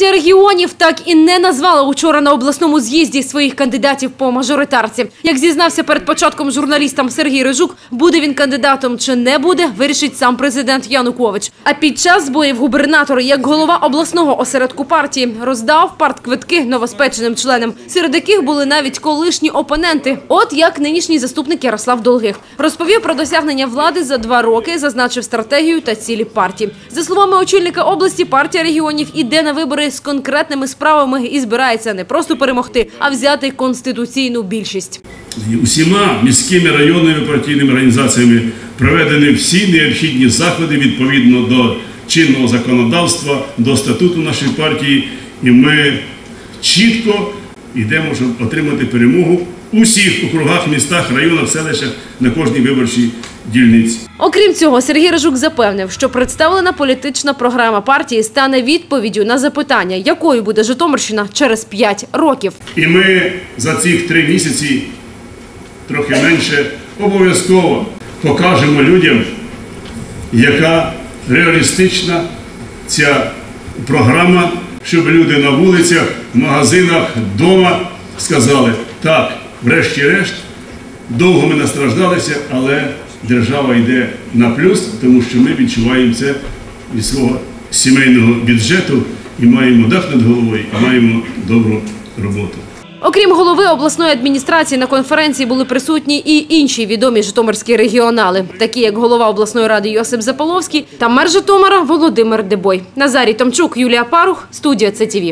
Партія регіонів так і не назвала учора на обласному з'їзді своїх кандидатів по мажоритарці. Як зізнався перед початком журналістам Сергій Рижук, буде він кандидатом чи не буде, вирішить сам президент Янукович. А під час зборів губернатор, як голова обласного осередку партії, роздав партквитки новоспеченим членам, серед яких були навіть колишні опоненти. От як нинішній заступник Ярослав Долгих розповів про досягнення влади за два роки, зазначив стратегію та цілі партії. За словами очільника області, партія регіонів іде на вибори з конкретними справами і збирається не просто перемогти, а взяти конституційну більшість. Усіма міськими районними партійними організаціями проведені всі необхідні заходи відповідно до чинного законодавства, до статуту нашої партії, і ми чітко йдемо, щоб отримати перемогу у всіх округах, містах, районах, селищах на кожній виборчій дільниці. Окрім цього, Сергій Рижук запевнив, що представлена політична програма партії стане відповіддю на запитання, якою буде Житомирщина через 5 років. І ми за ці три місяці, трохи менше, обов'язково покажемо людям, яка реалістична ця програма, щоб люди на вулицях, в магазинах, вдома сказали, так, врешті-решт, довго ми настраждалися, але держава йде на плюс, тому що ми відчуваємо це від свого сімейного бюджету і маємо дах над головою, і маємо добру роботу. Окрім голови обласної адміністрації, на конференції були присутні і інші відомі житомирські регіонали, такі як голова обласної ради Йосип Заполовський та мер Житомира Володимир Дебой. Назарій Томчук, Юлія Парух, студія ЦТВ.